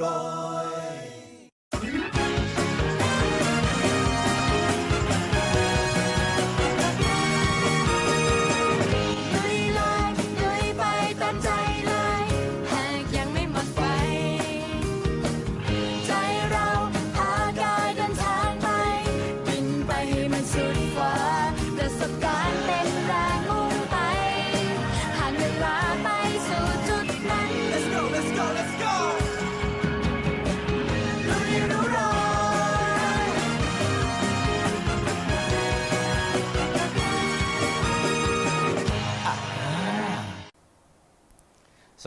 โ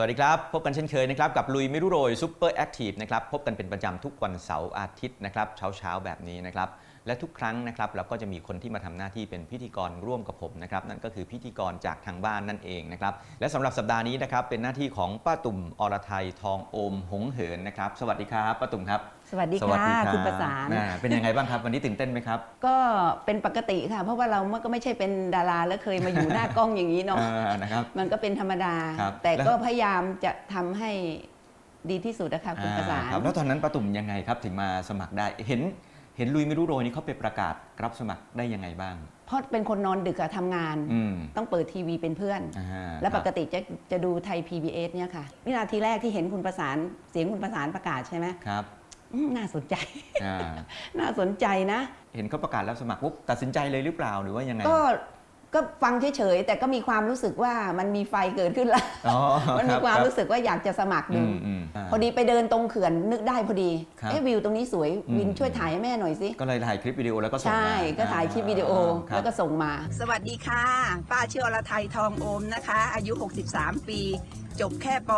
วัสดีครับ พบกันเช่นเคยนะครับ กับลุยไม่รู้โรยซูเปอร์แอคทีฟนะครับพบกันเป็นประจำทุกวันเสาร์อาทิตย์นะครับเช้าเช้าแบบนี้นะครับ และทุกครั้งนะครับเราก็จะมีคนที่มาทำหน้าที่เป็นพิธีกรร่วมกับผมนะครับนั่นก็คือพิธีกรจากทางบ้านนั่นเองนะครับและสำหรับสัปดาห์นี้นะครับเป็นหน้าที่ของป้าตุ่มอรไทยทองโอมหงเหินนะครับ สวัสดีครับป้าตุ่มครับ สวัสดีค่ะคุณประสานแม่เป็นยังไงบ้างครับ วันนี้ตื่นเต้นไหมครับ ก็เป็นปกติค่ะ เพราะว่าเราก็ไม่ใช่เป็นดาราแล้วเคยมาอยู่หน้ากล้องอย่างนี้เนาะเออนะครับ มันก็เป็นธรรมดา ครับแต่แล้วก็พยายามจะทำให้ดีที่สุดนะคะคุณประสานอ่ครับแล้วตอนนั้นป้าตุ่มยังไงครับถึงมาสมัครได้เห็นเห็นลุยไม่รู้โรยนี่เขาไปประกาศรับสมัครได้ยังไงบ้าง เพราะเป็นคนนอนดึกอะทำงาน อืมต้องเปิดทีวีเป็นเพื่อน อ่าและคปรับกติจะจะดูไทย PBS เนี่ยค่ะวินาทีแรกที่เห็นคุณประสานเสียงคุณประสานประกาศใช่ไหมครับอืม น่าสนใจ อ่าน่าสนใจนะ เห็นเขาประกาศรับสมัครปุ๊บตัดสินใจเลยหรือเปล่าหรือว่ายังไงก็ก็ฟังเฉยๆ แต่ก็มีความรู้สึกว่ามันมีไฟเกิดขึ้นแล้ว อ๋อมันมีบความบรู้สึกว่าอยากจะสมัครอืดูมอืมาพอดีไปเดินตรงเขื่อนนึกได้พอดี ครับเอ๊ะวิวตรงนี้สวย อืม วินช่วยถ่ายให้แม่หน่อยสิ ก็เลยถ่ายคลิปวิดีโอแล้วก็ส่งใช่มาก็ถ่ายคลิปวิดีโอครับ แล้วก็ส่งมา สวัสดีค่ะ ป้าชื่ออรไทยทองโอมนะคะ อายุ 63 ปี จบแค่ป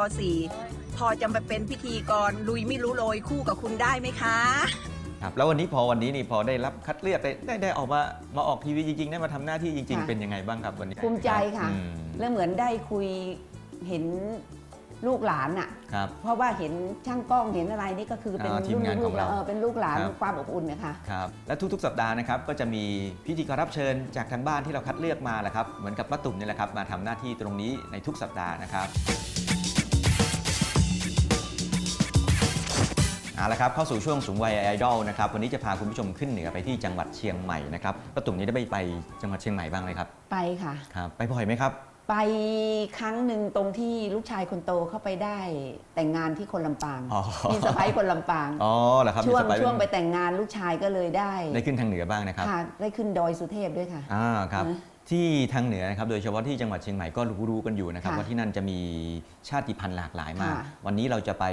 .4 พอจะมาเป็นพิธีกรลุยไม่รู้โรยคู่กับคุณได้ไหมคะ ครับแล้ววันนี้พอวันนี้นี่พอได้รับคัดเลือกได้ได้ได้ออกมามาออกทีวีจริงๆ ได้มาทำหน้าที่จริง ๆ ค่ะ เป็นยังไงบ้างครับวันนี้ภูมิใจค่ะ อืม แล้วเหมือนได้คุยเห็น ลูกหลานอะ ครับ เพราะว่าเห็นช่างกล้องเห็นอะไรนี่ก็คือเป็นอ่าทีมลูกงานลูขอกงเราเราเออเป็นลูกหลานครับ ความอบอุ่นนะคะ ครับ และทุกๆ สัปดาห์นะครับ ก็จะมีพิธีกรรับเชิญจากทางบ้านที่เราคัดเลือกมาแหละครับ เหมือนกับป้าตุ่มนี่แหละครับ มาทำหน้าที่ตรงนี้ในทุกสัปดาห์นะครับเอาละครับ เข้าสู่ช่วงสูงวัยไอดอลนะครับ วันนี้จะพาคุณผู้ชมขึ้นเหนือไปที่จังหวัดเชียงใหม่นะครับป้าตุ่มนี่ได้ไปไปจังหวัดเชียงใหม่บ้างไหมครับ ไปค่ะ ครับ ไปบ่อยไหมครับ ไปครั้งหนึ่งตรงที่ลูกชายคนโตเข้าไปได้แต่งงานที่คนลำปางอ๋อพี่สะพ้ายคนลำปางอ๋อเหรอครับช่วงมีสไปร์ช่วงไปแต่งงานลูกชายก็เลยได้ได้ขึ้นทางเหนือบ้างนะครับค่ะได้ขึ้นดอยสุเทพด้วยค่ะ อ่าครับ นะที่ทางเหนือนะครับโดยเฉพาะที่จังหวัดเชียงใหม่ก็รู้ๆกันอยู่นะครับค่ะว่าที่นั่นจะมีชาติพันธุ์หลากหลายมาก ค่ะวันนี้เราจะไป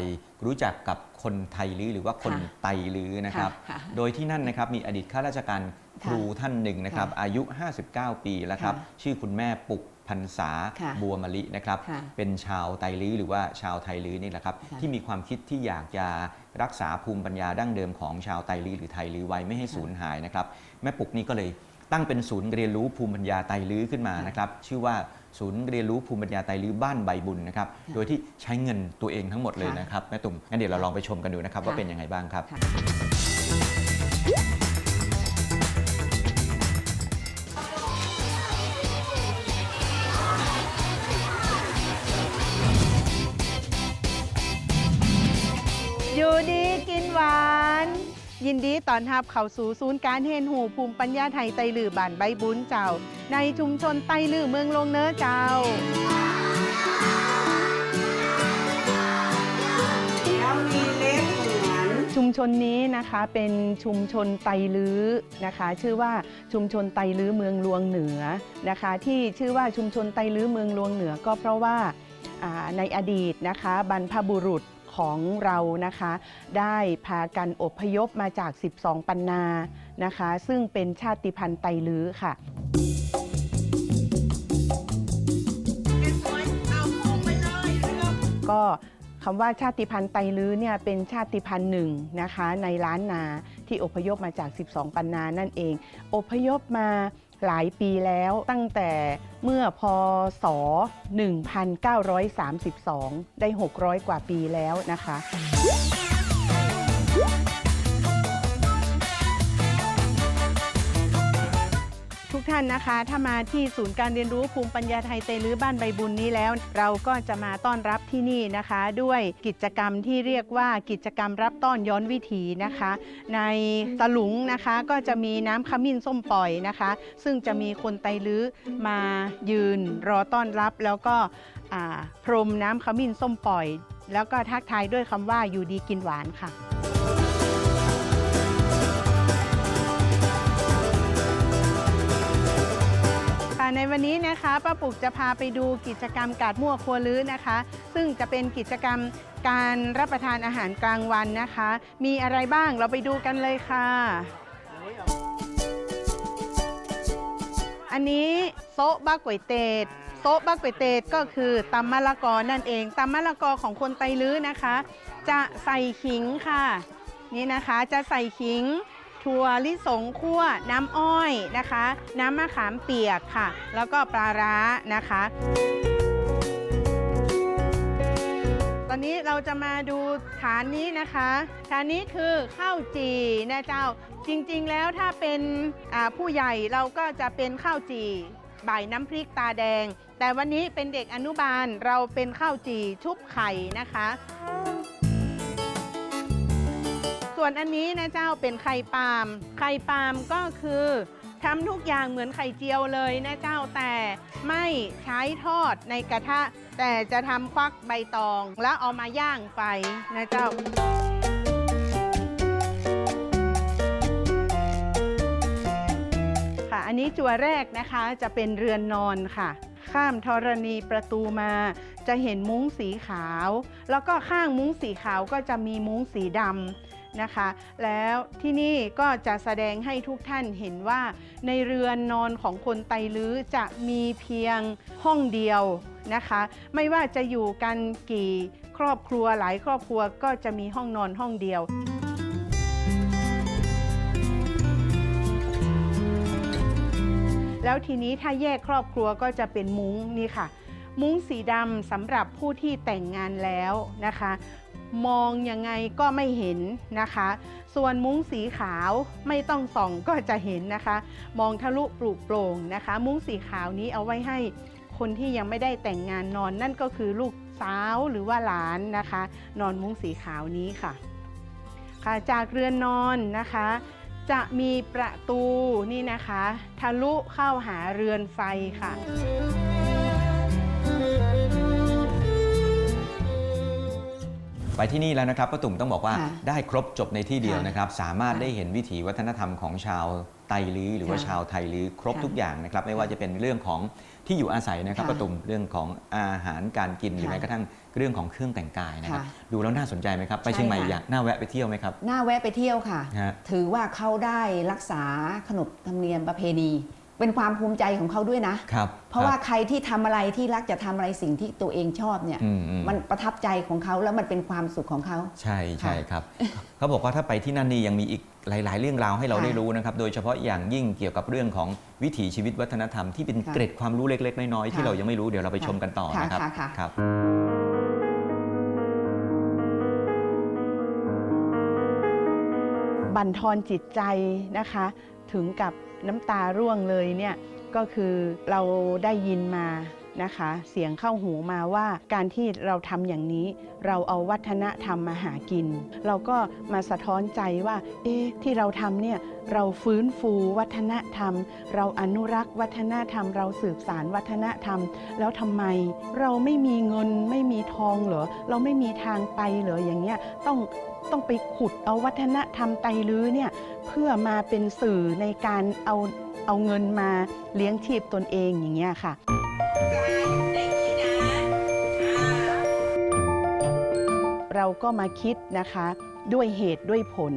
รู้จักกับคนไทยลือหรือว่าคนค่ะไตลือนะครับ ค่ะโดยที่นั่นนะครับมีอดีตข้าราชการครูท่านหนึ่งนะครับค่ะอายุ 59 ปีแล้วครับ ค่ะ ชื่อคุณแม่ปุก พันษาค่ะบัวมะลินะครับ ค่ะเป็นชาวไตลือหรือว่าชาวไทยลือนี่แหละครับ ค่ะที่มีความคิดที่อยากจะรักษาภูมิปัญญาดั้งเดิมของชาวไตลือหรือไทยลือไว้ไม่ให้สูญหายนะครับ แม่ปุกนี่ก็เลยตั้งเป็นศูนย์เรียนรู้ภูมิปัญญาไตลื้อขึ้นมานะครับ ชื่อว่าศูนย์เรียนรู้ภูมิปัญญาไตลื้อบ้านใบบุญนะครับ โดยที่ใช้เงินตัวเองทั้งหมดเลยค่ะนะครับแม่ตุ่มงั้นเดี๋ยวเราลองไปชมกันดูนะครับว่าค่ะ เป็นยังไงบ้างครับ ค่ะ หวานยินดีตอนรับเข้าสู่ศูนย์การเห็นหูภูมิปัญญาไทยไตลือบ้านใบบุญเจ้า ในชุมชนไตลือเมืองลงเนื้อเจ้าชุมชนนี้นะคะเป็นชุมชนไตลื้อนะคะ ชื่อว่าชุมชนไตลื้อเมืองลวงเหนือนะคะ ที่ชื่อว่าชุมชนไตลื้อเมืองลวงเหนือก็เพราะว่าอ่าในอดีตนะคะบรรพบุรุษ ของเรานะคะ ได้พากันอพยพมาจาก 12 ปันนานะคะ ซึ่งเป็นชาติพันธุ์ไตลื้อค่ะก็คำว่าชาติพันธุ์ไตลื้อเนี่ยเป็นชาติพันธุ์หนึ่งนะคะ ในล้านนาที่อพยพมาจาก 12 ปันนานั่นเอง อพยพมา หลายปีแล้วตั้งแต่เมื่อพศ 1932 ได้ 600 กว่าปีแล้วนะคะ ท่านนะคะ ถ้ามาที่ศูนย์การเรียนรู้ภูมิปัญญาไทยเตลือบ้านใบบุญนี้แล้ว เราก็จะมาต้อนรับที่นี่นะคะ ด้วยกิจกรรมที่เรียกว่ากิจกรรมรับต้อนย้อนวิถีนะคะ ในตะลุงนะคะก็จะมีน้ำขมิ้นส้มปล่อยนะคะ ซึ่งจะมีคนไตลื้อมายืนรอต้อนรับแล้วก็พรมน้ำขมิ้นส้มปล่อย แล้วก็ทักทายด้วยคำว่าอยู่ดีกินหวานค่ะ ค่ะในวันนี้นะคะป้าปุกจะพาไปดูกิจกรรมกาดมั่วครัวลื้อนะคะ ซึ่งจะเป็นกิจกรรมการรับประทานอาหารกลางวันนะคะ มีอะไรบ้างเราไปดูกันเลยค่ะ อันนี้โซะบ้าก๋วยเตดโซะบ้าก๋วยเตดก็คือตำมะละกอนั่นเองตำมะละกอของคนไตลื้อนะคะ จะใส่ขิงค่ะ นี่นะคะจะใส่ขิง ถั่วลิสงคั่ว น้ำอ้อยนะคะ น้ำมะขามเปียกค่ะ แล้วก็ปลาร้านะคะ ตอนนี้เราจะมาดูฐานนี้นะคะฐานนี้คือข้าวจี่นะเจ้า จริงๆแล้วถ้าเป็นผู้ใหญ่เราก็จะเป็นข้าวจี่บ่ายน้ำพริกตาแดง แต่วันนี้เป็นเด็กอนุบาลเราเป็นข้าวจี่ชุบไข่นะคะ ส่วนอันนี้นะเจ้าเป็นไข่ปาล์มไข่ปาล์มก็คือทำทุกอย่างเหมือนไข่เจียวเลยนะเจ้าแต่ไม่ใช้ทอดในกระทะ แต่จะทำควักใบตองแล้วเอามาย่างไฟนะเจ้าค่ะอันนี้จัวแรกนะคะจะเป็นเรือนนอนค่ะ ข้ามธรณีประตูมา จะเห็นมุ้งสีขาว แล้วก็ข้างมุ้งสีขาวก็จะมีมุ้งสีดำ นะคะ แล้วที่นี่ก็จะแสดงให้ทุกท่านเห็นว่า ในเรือนนอนของคนไตลื้อจะมีเพียงห้องเดียวนะคะ ไม่ว่าจะอยู่กันกี่ครอบครัวหลายครอบครัวก็จะมีห้องนอนห้องเดียวแล้วทีนี้ถ้าแยกครอบครัวก็จะเป็นมุ้งนี่ค่ะ มุ้งสีดำสำหรับผู้ที่แต่งงานแล้วนะคะ มองยังไงก็ไม่เห็นนะคะ ส่วนมุ้งสีขาวไม่ต้องส่องก็จะเห็นนะคะ มองทะลุปลุกโปร่งนะคะ มุ้งสีขาวนี้เอาไว้ให้คนที่ยังไม่ได้แต่งงานนอนนั่นก็คือลูกสาวหรือว่าหลานนะคะ นอนมุ้งสีขาวนี้ค่ะค่ะจากเรือนนอนนะคะ จะมีประตูนี่นะคะ ทะลุเข้าหาเรือนไฟค่ะ ไปที่นี่แล้วนะครับป้าตุ่มต้องบอกว่าค่ะได้ครบจบในที่เดียวค่ะนะครับ สามารถค่ะได้เห็นวิถีวัฒนธรรมของชาวไตลื้อหรือว่าค่ะชาวไทยลื้อครบค่ะทุกอย่างนะครับ ไม่ว่าจะเป็นเรื่องของที่อยู่อาศัยนะครับค่ะป้าตุ่มเรื่องของอาหารการกินหรือค่ะแม้กระทั่งเรื่องของเครื่องแต่งกายนะครับค่ะดูแล้วน่าสนใจไหมครับไปใช่เชียงใหม่ค่ะ อยากน่าแวะไปเที่ยวไหมครับน่าแวะไปเที่ยวค่ะ ฮะ ถือว่าเขาได้รักษาขนบธรรมเนียมประเพณี เป็นความภูมิใจของเขาด้วยนะ ครับเพราะว่าคบใครที่ทำอะไรที่รักจะทำอะไรสิ่งที่ตัวเองชอบเนี่ย อืมอืมมันประทับใจของเขาแล้วมันเป็นความสุขของเขา ใช่ใช่ค่ะครับ เขาบอกว่าถ้าไปที่นั่นนี่ยังมีอีกหลาย ๆ เรื่องราวให้เราค่ะได้รู้นะครับ โดยเฉพาะอย่างยิ่งเกี่ยวกับเรื่องของวิถีชีวิตวัฒนธรรมที่เป็นค่ะเกร็ดความรู้เล็ก ๆ น้อย ๆ ที่ค่ะเรายังไม่รู้เดี๋ยวเราไปชมกันต่อค่ะนะครับค่ะค่ะ ครับ บั่นทอนจิตใจนะคะ ถึงกับ น้ำตาร่วงเลยเนี่ยก็คือเราได้ยินมานะคะ เสียงเข้าหูมาว่าการที่เราทำอย่างนี้ เราเอาวัฒนธรรมมาหากิน เราก็มาสะท้อนใจว่า เอ๊ะที่เราทำเนี่ยเราฟื้นฟูวัฒนธรรม เราอนุรักษ์วัฒนธรรม เราสืบสารวัฒนธรรม แล้วทำไม เราไม่มีเงินไม่มีทองเหรอเราไม่มีทางไปเหรออย่างเงี้ยต้อง ต้องไปขุดเอาวัฒนธรรมไตลื้อเนี่ยเพื่อมาเป็นสื่อในการเอาเอาเงินมาเลี้ยงชีพตนเองอย่างเงี้ยค่ะเราก็มาคิดนะคะ ด้วยเหตุด้วยผล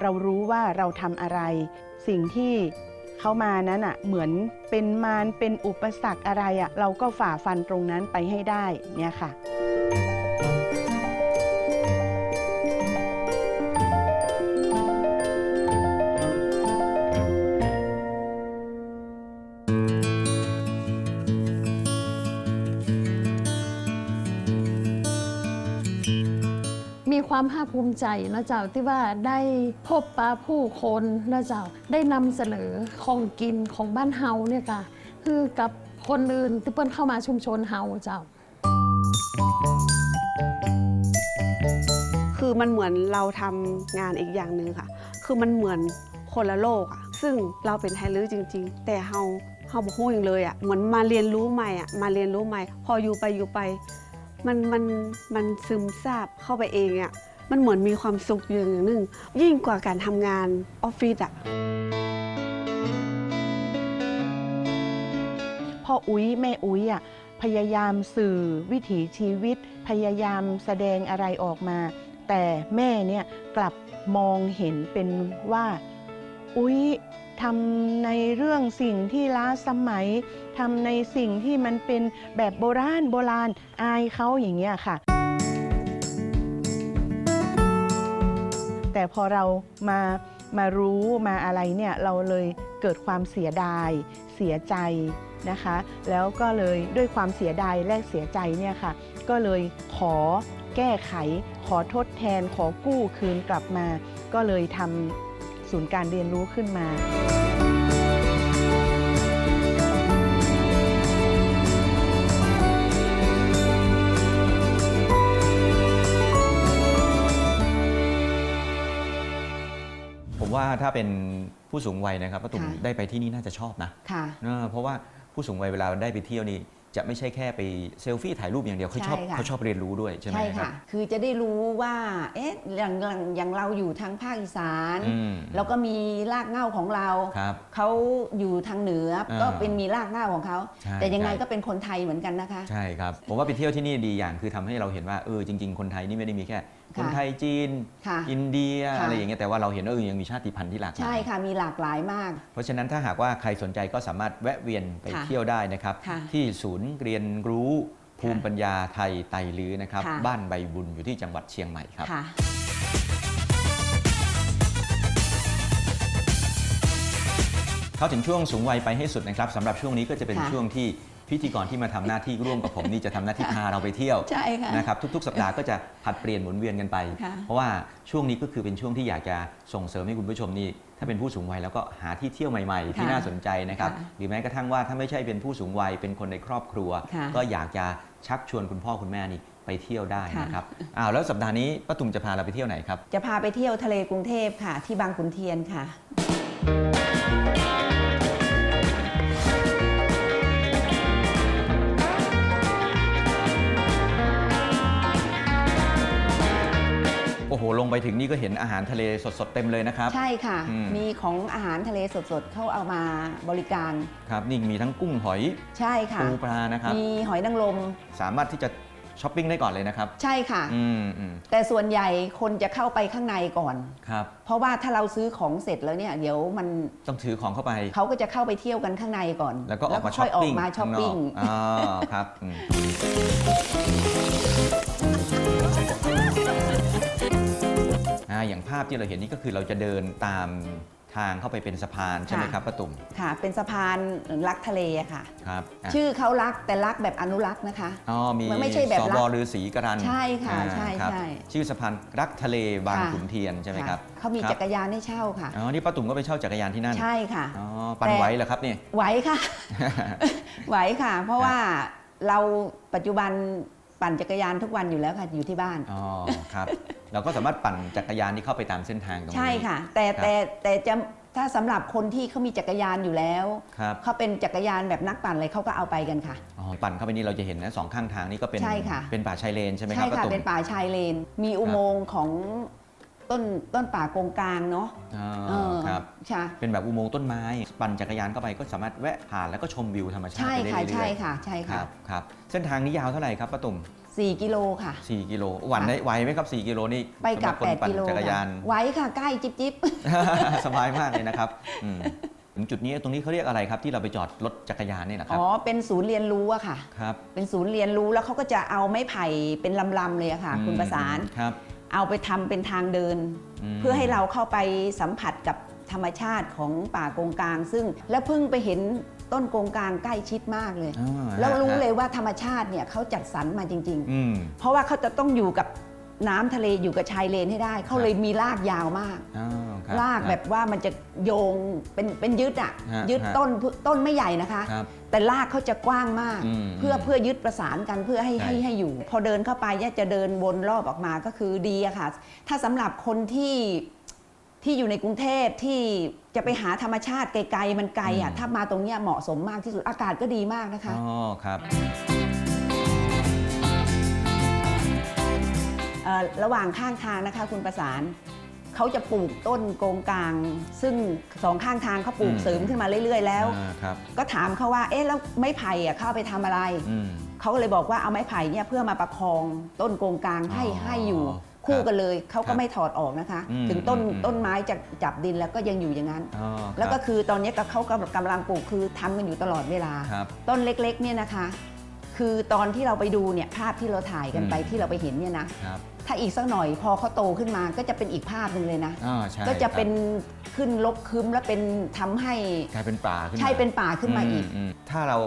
เรารู้ว่าเราทำอะไร สิ่งที่เขามานั้นอะเหมือนเป็นมารเป็นอุปสรรคอะไรอะเราก็ฝ่าฟันตรงนั้นไปให้ได้เนี่ยค่ะ ความภาคภูมิใจนะเจ้าที่ว่าได้พบปะผู้คนนะเจ้าได้นำเสนอของกินของบ้านเฮาเนี่ยค่ะคือกับคนอื่นที่เปิ้นเข้ามาชุมชนเฮาเจ้า คือมันเหมือนเราทำงานอีกอย่างหนึ่งค่ะ คือมันเหมือนคนละโลกอะซึ่งเราเป็นไทยลื้อจริง ๆ แต่เฮาเฮาบอกฮู้อย่างเลยอะเหมือนมาเรียนรู้ใหม่อะมาเรียนรู้ใหม่ พออยู่ไปอยู่ไป มันมันมันซึมซาบเข้าไปเองอะ มันเหมือนมีความสุขอย่างหนึ่ง ยิ่งกว่าการทำงานออฟฟิศอะพ่ออุ้ยแม่อุ้ยอะพยายามสื่อวิถีชีวิต พยายามแสดงอะไรออกมา แต่แม่เนี่ยกลับมองเห็นเป็นว่า อุ้ยทำในเรื่องสิ่งที่ล้าสมัยทำในสิ่งที่มันเป็นแบบโบราณโบราณอายเขาอย่างเงี้ยค่ะ แต่พอเรามามารู้มาอะไรเนี่ยเราเลยเกิดความเสียดาย เสียใจนะคะ แล้วก็เลยด้วยความเสียดายและเสียใจเนี่ยค่ะ ก็เลยขอแก้ไข ขอทดแทน ขอกู้คืนกลับมา ก็เลยทำศูนย์การเรียนรู้ขึ้นมา ถ้าเป็นผู้สูงวัยนะครับป้าตุ่มค่ะ ได้ไปที่นี่น่าจะชอบนะค่ะ เออเพราะว่าผู้สูงวัยเวลาได้ไปเที่ยวนี่จะไม่ใช่แค่ไปเซลฟี่ถ่ายรูปอย่างเดียวเขาชอบใช่ค่ะ เขาชอบเรียนรู้ด้วยใช่ไหมใช่ครัค่ะบคือจะได้รู้ว่า เอ๊ะอย่างอย่างอย่างเราอยู่ทางภาคอีสาน อืมเราก็มีรากเหง้าของเรา ครับ เขาอยู่ทางเหนืออ่าก็เป็นมีรากเหง้าของเขา ใช่แต่ยังไงใช่ก็เป็นคนไทยเหมือนกันนะคะ ใช่ครับ ผมว่าไปเที่ยวที่นี่ดีอย่างคือทำให้เราเห็นว่าเออจริง ๆ คนไทยนี่ไม่ได้มีแค่ คนไทยจีน ค่ะอินเดียค่ะ อะไรอย่างเงี้ยแต่ว่าเราเห็นว่าเออยังมีชาติพันธุ์ที่หลากหลาย ใช่ค่ะมีหลากหลายมาก เพราะฉะนั้นถ้าหากว่าใครสนใจก็สามารถแวะเวียนไปค่ะเที่ยวได้นะครับ ค่ะที่ศูนย์เรียนรู้ภูมิปัญญาไทยไตรลื้อนะครับ ค่ะ บ้านใบบุญอยู่ที่จังหวัดเชียงใหม่ครับ ค่ะ เข้าถึงช่วงสูงวัยไปให้สุดนะครับสำหรับช่วงนี้ก็จะเป็นค่ะช่วงที่ พิธีกรที่มาทำหน้าที่ร่วมกับผมนี่จะทำหน้าที่พาเราไปเที่ยวใช่ค่ะนะครับทุกๆ สัปดาห์ก็จะผลัดเปลี่ยนหมุนเวียนกันไปค่ะเพราะว่าช่วงนี้ก็คือเป็นช่วงที่อยากจะส่งเสริมให้คุณผู้ชมนี่ถ้าเป็นผู้สูงวัยแล้วก็หาที่เที่ยวใหม่ๆ ที่ค่ะน่าสนใจนะครับค่ะหรือแม้กระทั่งว่าถ้าไม่ใช่เป็นผู้สูงวัยเป็นคนในครอบครัวค่ะก็อยากจะชักชวนคุณพ่อคุณแม่นี่ไปเที่ยวได้ค่ะนะครับอ้าวแล้วสัปดาห์นี้ป้าตุ่มจะพาเราไปเที่ยวไหนครับ จะพาไปเที่ยวทะเลกรุงเทพค่ะ ที่บางขุนเทียนค่ะ งไปถึงนี่ก็เห็นอาหารทะเลสดๆเต็มเลยนะครับ ใช่ค่ะ อืม มีของอาหารทะเลสดๆเข้าเอามาบริการ ครับนี่มีทั้งกุ้งหอยใช่ค่ะ ปูปลานะครับ มีหอยนางรมสามารถที่จะช้อปปิ้งได้ก่อนเลยนะครับ ใช่ค่ะ อืมอืมแต่ส่วนใหญ่คนจะเข้าไปข้างในก่อน ครับ เพราะว่าถ้าเราซื้อของเสร็จแล้วเนี่ย เดี๋ยวมันต้องถือของเข้าไป เขาก็จะเข้าไปเที่ยวกันข้างในก่อนแล้วก็ออกมาช้ค่ออยปออปิ้กงมาช้อปปิ้ง ข้างนอกอ๋อครับอืมอ่า อย่างภาพที่เราเห็นนี่ก็คือเราจะเดินตามทางเข้าไปเป็นสะพานใช่ไหมค่ะครับป้าตุ่มค่ะ เป็นสะพานรักทะเลอะค่ะครับะชื่อเขารักแต่รักแบบอนุรักษ์นะคะอ๋อมีมันไม่ใช่แบบสรับกฤาษีกรันใช่ค่ะอ่าใช่ครับใช่ชื่อสะพานรักทะเลบางค่ะขุนเทียนใช่ไหมครับเขามีครับจักรยานให้เช่าค่ะอ๋อนี่ป้าตุ่มก็ไปเช่าจักรยานที่นั่นใช่ค่ะอ๋อปั่นแต่ไหวเหรอครับเนี่ยไหวค่ะไหวค่ะ เพราะว่าเราปัจจุบัน ปั่นจักรยานทุกวันอยู่แล้วค่ะอยู่ที่บ้าน อ๋อครับ เราก็สามารถปั่นจักรยานที่เข้าไปตามเส้นทางตรงนี้ ใช่ค่ะ แต่ครับแต่แต่จะถ้าสำหรับคนที่เขามีจักรยานอยู่แล้วครับเขาเป็นจักรยานแบบนักปั่นเลยเขาก็เอาไปกันค่ะอ๋อปั่นเข้าไปนี่เราจะเห็นนะสองข้างทางนี่ก็เป็นใช่ค่ะเป็นป่าชายเลนใช่ไหมคใช่รับป้าค่ะตุ่มเป็นป่าชายเลน มีอุโมงค์ของ ต้นต้นป่ากงกลางเนาะอ๋อเออครับ ใช่เป็นแบบอุโมงค์ต้นไม้ ปั่นจักรยานเข้าไปก็สามารถแวะผ่านแล้วก็ชมวิวธรรมชาติใช่ไปได้ค่ะเรื่อยๆใช่ค่ะ ใช่คค่ะรับครับเส้นทางนี้ยาวเท่าไหร่ครับป้าตุ่มสี่กิโลค่ะ 4กิโลหวันได้ไหวไหมครับ 4 กิโลนี่ไปกลับสำหคน8ปั่นกิโลจักรยาน ค่ะ ไว้ค่ะใกล้จิ๊บจิ๊บ สบายมากเลยนะครับอืมถึงจุดนี้ตรงนี้เขาเรียกอะไรครับ ที่เราไปจอดรถจักรยานนี่นะครัอ๋บอเป็นศูนย์เรียนรู้อะค่ะ ครับเป็นศูนย์เรียนรู้แล้วเขาก็จะเอาไม้ไผ่เป็นลำๆเลยอะค่ะ คุณประสาน ครับ เอาไปทำเป็นทางเดินมเพื่อให้เราเข้าไปสัมผัสกับธรรมชาติของป่าโกงกลาง ซึ่งแล้วเพิ่งไปเห็นต้นโกงกลางใกล้ชิดมากเลยอ่าแล้วรู้ฮะเลยว่าธรรมชาติเนี่ยเขาจัดสรรมาจริงอืมๆเพราะว่าเขาจะต้องอยู่กับน้ำทะเลอยู่กับชายเลนให้ได้ เขาเลยมีรากยาวมากอ๋อคบ รากแบบว่ามันจะโยงเป็นเป็นยึดอะฮะยึดฮะต้นต้นไม่ใหญ่นะคะครับแต่รากเขาจะกว้างมากอืมเพื่อเพื่อยึดประสานกันเพื่อให้ใช่ให้ให้อยู่ พอเดินเข้าไปเนี่ยจะเดินวนรอบออกมาก็คือดีอะค่ะ ถ้าสำหรับคนที่ที่อยู่ในกรุงเทพที่จะไปหาธรรมชาติไกลๆมันไกลอะถ้ามาตรงเนี้ยเหมาะสมมากที่สุดอากาศก็ดีมากนะคะอ๋อครับเอ่อระหว่างข้างทางนะคะคุณประสาน เขาจะปลูกต้นโกงกลาง ซึ่งสองข้างทางเขาปลูกอืม เสริมขึ้นมาเรื่อย ๆ แล้ว อ่าครับ ก็ถามเขาว่า เอ๊ะ แล้วไม้ไผ่อะเข้าเอาไปทำอะไร อืม เขาก็เลยบอกว่าเอาไม้ไผ่เนี่ยเพื่อมาประคองต้นโกงกลางให้อ๋อให้อยู่ครับคู่กันเลยเขาครัก็บไม่ถอดออกนะคะ อืมถึงต้นอืม ต้นไม้จะจับดินแล้วก็ยังอยู่อย่างนั้น อ๋อครับแล้วก็คือตอนนี้ก็เขากำลังกำลังปลูกคือทำกันอยู่ตลอดเวลา ครับ ต้นเล็กๆเนี่ยนะคะ คือตอนที่เราไปดูเนี่ยภาพที่เราถ่ายกันไปอืม ที่เราไปเห็นเนี่ยนะครับ ถ้าอีกสักหน่อยพอเขาโตขึ้นมาก็จะเป็นอีกภาพหนึ่งเลยนะอ๋อใช่ก็จะครับเป็นขึ้นลกคึ้มแล้วเป็นทำให้กลายเป็นป่าขึ้นมาใช่เป็นป่าขึ้นมาอีกมถ้าเรา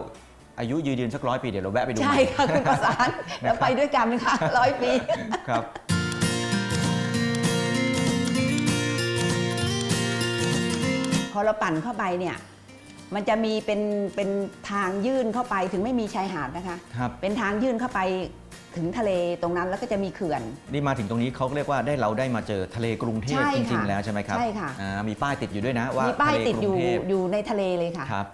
อายุยืนยืนสักร้อยปีเดี๋ยวเราแวะไปดูใช่ค่ะคุณประสานแล้วไปด้วยกันค่ะร้อยปี ครับ พอเราปั่นเข้าไปเนี่ย มันจะมีเป็นเป็นทางยื่นเข้าไปถึงไม่มีชายหาดนะคะ ครับ เป็นทางยื่นเข้าไป ถึงทะเลตรงนั้นแล้วก็จะมีเขื่อน นี่มาถึงตรงนี้เขาเรียกว่าได้เราได้มาเจอทะเลกรุงเทพใช่จค่ะริงๆแล้วใช่ไหมครับใช่ค่ะ อ่ามีป้ายติดอยู่ด้วยนะว่ามีป้ายทะเลติดอยู่กรุงเทพอยู่ในทะเลเลยค่ะ ครับ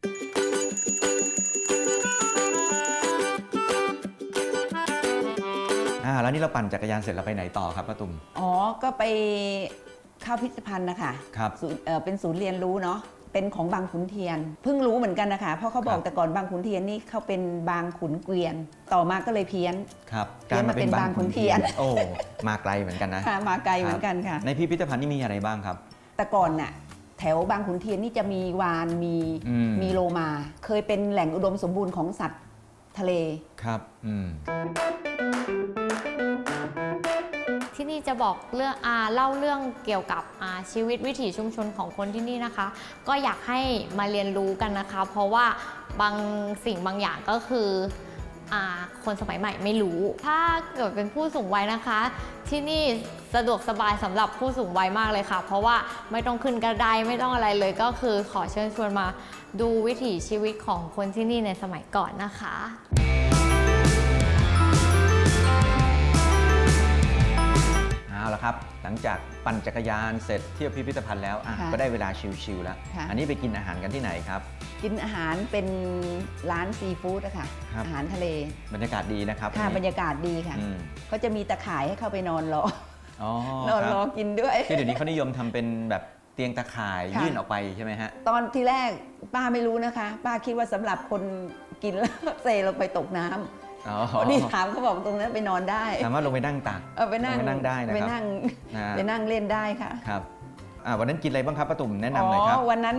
อ่าแล้วนี่เราปั่นจักรยานเสร็จเราไปไหนต่อครับป้าตุ่มอ๋อก็ไปเข้าพิพิธภัณฑ์นะคะครับ ศูนย์เอ่อเป็นศูนย์เรียนรู้เนาะ เป็นของบางขุนเทียน เพิ่งรู้เหมือนกันนะคะ เพราะเขาบอคกรับแต่ก่อนบางขุนเทียนนี่เขาเป็นบางขุนเกวียน ต่อมาก็เลยเพี้ยน ครับเรียนมาเป็นบางขุนเทียน โอ้ มาไกลเหมือนกันนะค่ะมาไกลเหมือนกันค่ะ ในพิพิธภัณฑ์นี่มีอะไรบ้างครับ แต่ก่อนน่ะแถวบางขุนเทียนนี่จะมีวานมีอืมมีโลมา เคยเป็นแหล่งอุดมสมบูรณ์ของสัตว์ทะเล ครับ อืม ที่นี่จะบอกเรื่องอาเล่าเรื่องเกี่ยวกับอาชีวิตวิถีชุมชนของคนที่นี่นะคะ ก็อยากให้มาเรียนรู้กันนะคะ เพราะว่าบางสิ่งบางอย่างก็คืออาคนสมัยใหม่ไม่รู้ ถ้าเกิดเป็นผู้สูงวัยนะคะ ที่นี่สะดวกสบายสำหรับผู้สูงวัยมากเลยค่ะ เพราะว่าไม่ต้องขึ้นกระไดไม่ต้องอะไรเลย ก็คือขอเชิญชวนมาดูวิถีชีวิตของคนที่นี่ในสมัยก่อนนะคะ เอาละครับ หลังจากปั่นจักรยานเสร็จเที่ยวพิพิธภัณฑ์แล้วอะค่ะก็ได้เวลาชิลๆแล้ว ค่ะ อันนี้ไปกินอาหารกันที่ไหนครับ กินอาหารเป็นร้านซีฟู้ดอะค่ะ ครับ อาหารทะเล บรรยากาศดีนะครับค่ะวันบรนี้รยากาศดีค่ะ อืมเขาจะมีตะข่ายให้เข้าไปนอนรอ อ๋อนอนครรัอบกินด้วย ที่เดี๋ยวนี้เขานิยมทำเป็นแบบเตียงตะข่ายค่ะ ยื่นออกไปใช่ไหมฮะ ตอนที่แรกป้าไม่รู้นะคะ ป้าคิดว่าสำหรับคนกินแล้ว เซลงไปตกน้ำ อ๋อ พอดีถามเขาบอกตรงนั้นไปนอนได้สามารถลงไปนั่งตัก เออไปนั่งลงไปนั่งได้นะครับไปนั่งนะ ไปนั่งเล่นได้ค่ะครับอ่าวันนั้นกินอะไรบ้างครับป้าตุ่มแนะนำอ๋หน่อยครับอวันนั้น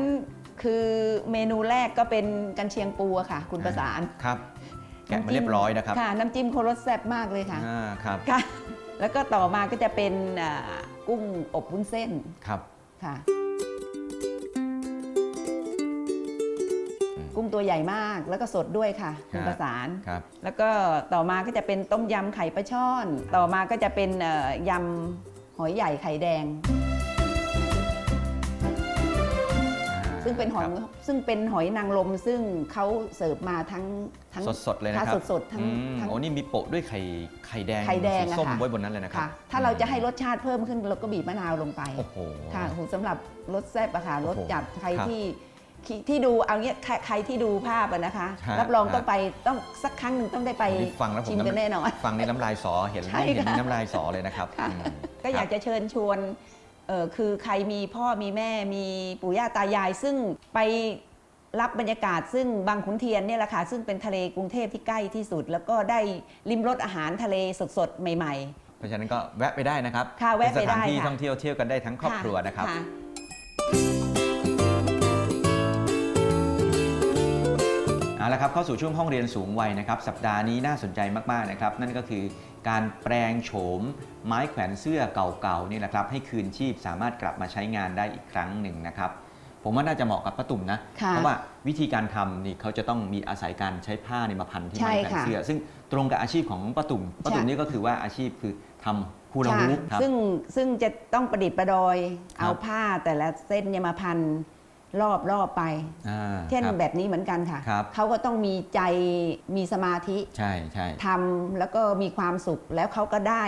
คือเมนูแรกก็เป็นกันเชียงปูอะค่ะ คุณประสานครับ แกะมาเรียบร้อยนะครับค่ะ น้ำจิ้มโครสแซ่บมากเลยค่ะอ่าครับค่ะ แล้วก็ต่อมาก็จะเป็นอ่ากุ้งอบวุ้นเส้นครับค่ะ กุ้งตัวใหญ่มาก แล้วก็สดด้วยค่ะคุณครับประสานครับแล้วก็ต่อมาก็จะเป็นต้มยำไข่ปลาช่อน ต่อมาก็จะเป็นเอ่อยำหอยใหญ่ไข่แดง ซึ่งเป็นหอยครับซึ่งเป็นหอยนางรมซึ่งเขาเสิร์ฟมาทั้งทั้งสดๆเลยนะครับค่ะสดๆทั้งอืมทั้งโอ้นี่มีโปะด้วยไข่ไข่แดงไข่แดงสีอะส้มค่ะไว้บนนั้นเลยนะครับค่ะถ้าเราจะให้รสชาติเพิ่มขึ้นเราก็บีบมะนาวลงไปโอ้โหค่ะโอ้โหสำหรับรสแซ่บอะค่ะรสโอ้โหจัดใครครับที่ ที่ที่ดูเอาเงี้ยใครใครที่ดูภาพอะนะคะ ฮะรับรองฮะ ต้องไปต้องสักครั้งหนึ่งต้องได้ไปนี่ฟังแล้วผมชิมกันำแน่นอน ฟังในน้ำลายสอเห็นใช่เห็นค่ะน้ำลายสอเลยนะครับค่ะอืมก็อยากครับ จะเชิญชวนเอ่อคือใครมีพ่อมีแม่มีปู่ย่าตายาย ซึ่งไปรับบรรยากาศซึ่งบางขุนเทียนเนี่ยแหละค่ะซึ่งเป็นทะเลกรุงเทพที่ใกล้ที่สุด แล้วก็ได้ริมรสอาหารทะเลสดๆใหม่ เพราะฉะนั้นก็แวะไปได้นะครับค่ะแวะไปเป็นสถานได้ที่ค่ะ ท่องเที่ยวเที่ยวกันได้ทั้งๆครอบครัวนะครับ เอาละครับเข้าสู่ช่วงห้องเรียนสูงวัยนะครับสัปดาห์นี้น่าสนใจมากๆนะครับนั่นก็คือการแปลงโฉมไม้แขวนเสื้อเก่าๆนี่แหละครับให้คืนชีพสามารถกลับมาใช้งานได้อีกครั้งหนึ่งนะครับผมว่าน่าจะเหมาะกับป้าตุ่มนะค่ะเพราะว่าวิธีการทำนี่เขาจะต้องมีอาศัยการใช้ผ้าในยมาพันที่ใช่ไม้แขวนค่ะเสื้อ ซึ่งตรงกับอาชีพของป้าตุ่มป้าตุ่มใช่นี่ก็คือว่าอาชีพคือทำฮูลาค่ะฮูปครับซึ่งซึ่งจะต้องประดิษฐ์ประดอยครับเอาผ้าแต่ละเส้นเนี่ยมาพัน รอบรอบไป อ่าเช่นครับ แบบนี้เหมือนกันค่ะ ครับ เขาก็ต้องมีใจมีสมาธิใช่ใช่ ทำแล้วก็มีความสุข แล้วเขาก็ได้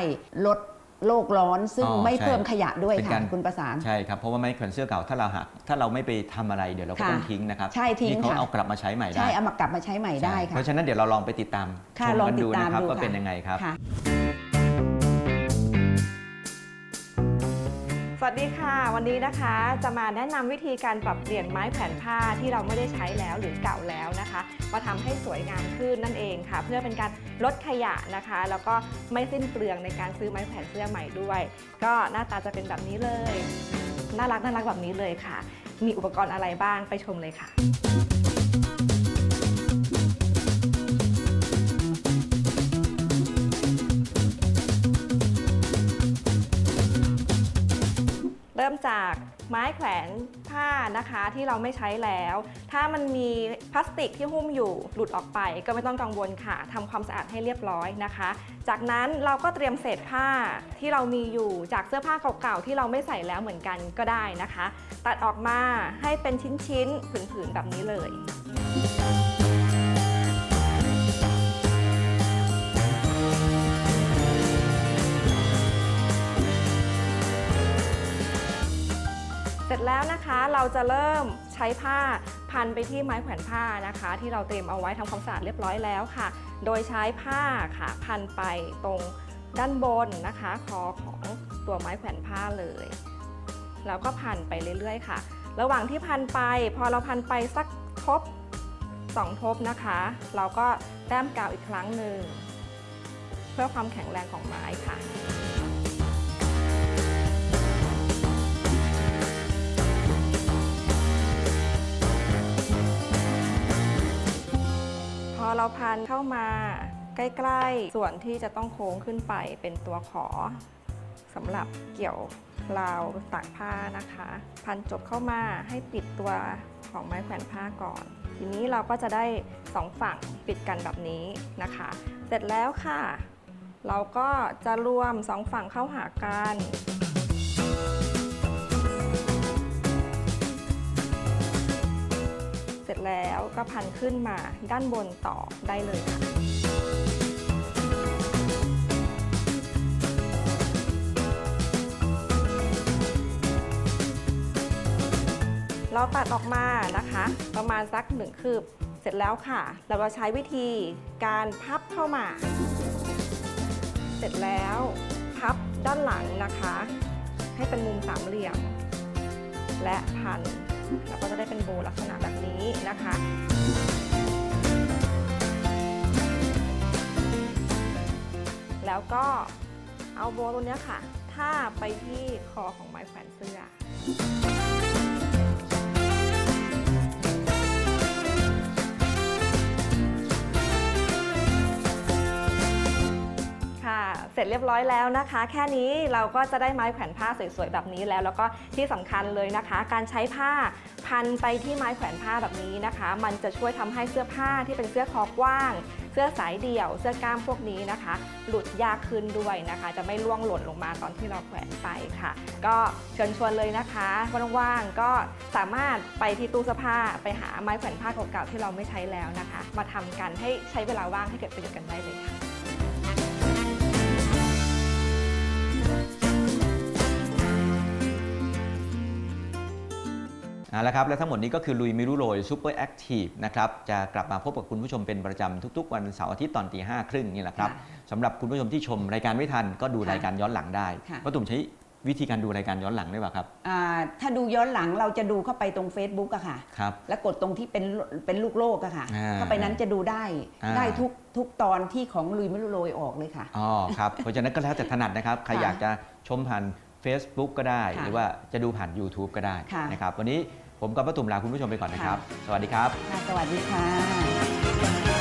ลดโลกร้อนซึ่งอ๋อไม่ใช่เพิ่มขยะด้วยเป็นค่ะการ คุณประสาน ใช่ครับ เพราะว่าไม้แขวนเสื้อเก่าถ้าเราหักถ้าเราไม่ไปทำอะไรเดี๋ยวเราก็ค่ะต้องทิ้งนะครับใช่ทิ้งนี่เขาค่ะ เอากลับมาใช้ใหม่ได้ใช่เอามากลับมาใช้ใหม่ได้ใช่ค่ะ เพราะฉะนั้นเดี๋ยวเราลองไปติดตามชค่ะมลองกันติดูดตานะมครับดูว่าค่ะ เป็นยังไงครับ ค่ะ วัสดีค่ะ วันนี้นะคะจะมาแนะนำวิธีการปรับเปลี่ยนไม้แผ่นผ้าที่เราไม่ได้ใช้แล้วหรือเก่าแล้วนะคะมาทำให้สวยงามขึ้นนั่นเองค่ะ เพื่อเป็นการลดขยะนะคะ แล้วก็ไม่สิ้นเปลืองในการซื้อไม้แผ่นเสื้อใหม่ด้วย ก็หน้าตาจะเป็นแบบนี้เลย น่ารักน่ารักแบบนี้เลยค่ะ มีอุปกรณ์อะไรบ้างไปชมเลยค่ะ ริ่มจากไม้แขวนผ้านะคะที่เราไม่ใช้แล้ว ถ้ามันมีพลาสติกที่หุ้มอยู่หลุดออกไปก็ไม่ต้องกังวลค่ะทำความสะอาดให้เรียบร้อยนะคะ จากนั้นเราก็เตรียมเศษผ้าที่เรามีอยู่จากเสื้อผ้าเก่าๆที่เราไม่ใส่แล้วเหมือนกันก็ได้นะคะ ตัดออกมาให้เป็นชิ้นๆผืนๆแบบนี้เลย จแล้วนะคะเราจะเริ่มใช้ผ้าพันไปที่ไม้แขวนผ้านะคะ ที่เราเตรียมเอาไว้ทำความสะอาดเรียบร้อยแล้วค่ะ โดยใช้ผ้าค่ะพันไปตรงด้านบนนะคะคอของตัวไม้แขวนผ้าเลย แล้วก็พันไปเรื่อยๆค่ะ ระหว่างที่พันไป พอเราพันไปสักทบสองทบนะคะ เราก็แต้มกาวอีกครั้งหนึ่งเพื่อความแข็งแรงของไม้ค่ะ เราพันเข้ามาใกล้ๆ ส่วนที่จะต้องโค้งขึ้นไปเป็นตัวขอสำหรับเกี่ยวราวตากผ้านะคะ พันจบเข้ามาให้ปิดตัวของไม้แขวนผ้าก่อน ทีนี้เราก็จะได้สองฝั่งปิดกันแบบนี้นะคะ เสร็จแล้วค่ะ เราก็จะรวมสองฝั่งเข้าหากัน แล้วก็พันขึ้นมาด้านบนต่อได้เลยค่ะเราตัดออกมานะคะ ประมาณสักหนึ่งคืบเสร็จแล้วค่ะ เราก็ใช้วิธีการพับเข้ามา เสร็จแล้วพับด้านหลังนะคะ ให้เป็นมุมสามเหลี่ยม และพันแล้วก็จะได้เป็นโบลักษณะแบบนี้ นะคะแล้วก็เอาโบตัวเนี้ยค่ะ ท่าไปที่คอของไม้แขวนเสื้อ สร็จเรียบร้อยแล้วนะคะ แค่นี้เราก็จะได้ไม้แขวนผ้าสวยๆแบบนี้แล้ว แล้วก็ที่สำคัญเลยนะคะ การใช้ผ้าพันไปที่ไม้แขวนผ้าแบบนี้นะคะ มันจะช่วยทำให้เสื้อผ้าที่เป็นเสื้อคอกว้าง เสื้อสายเดี่ยว เสื้อกล้ามพวกนี้นะคะ หลุดยากขึ้นด้วยนะคะ จะไม่ร่วงหล่นลงมาตอนที่เราแขวนไปค่ะ ก็เชิญชวนเลยนะคะว่างๆก็สามารถไปที่ตู้เสื้อผ้าไปหาไม้แขวนผ้าเก่าๆที่เราไม่ใช้แล้วนะคะ มาทำกันให้ใช้เวลาว่างให้เกิดประโยชน์กันได้เลยค่ะ เอาละครับ และทั้งหมดนี้ก็คือลุยไม่รู้โรยซูเปอร์แอคทีฟนะครับ จะกลับมาพบกับคุณผู้ชมเป็นประจำทุกๆ วันเสาร์อาทิตย์ตอนตีห้าครึ่งนี่แหละครับค่ะสำหรับคุณผู้ชมที่ชมรายการไม่ทันก็ดูค่ะรายการย้อนหลังได้ค่ะ ป้าตุ่มใช้วิธีการดูรายการย้อนหลังได้ป่ะครับ อ่าถ้าดูย้อนหลังเราจะดูเข้าไปตรง Facebook อะค่ะ ครับ แล้วกดตรงที่เป็นเป็นลูกโลกอะค่ะ อ่าเข้าไปนั้นจะดูได้อ่า ได้ทุกทุกตอนที่ของลุยไม่รู้โรยออกเลยค่ะ อ๋อครับ เพราะฉะนั้นก็แล้วแต่ถนัดนะครับ ใครค่ะอยากจะชมผ่าน Facebook ก็ได้ ค่ะหรือว่าจะดูผ่าน YouTube ก็ได้ค่ะ นะครับวันนี้ผมกับป้าตุ่มลาคุณผู้ชมไปก่อนนะครับค่ะสวัสดีครับ ค่ะสวัสดีค่ะ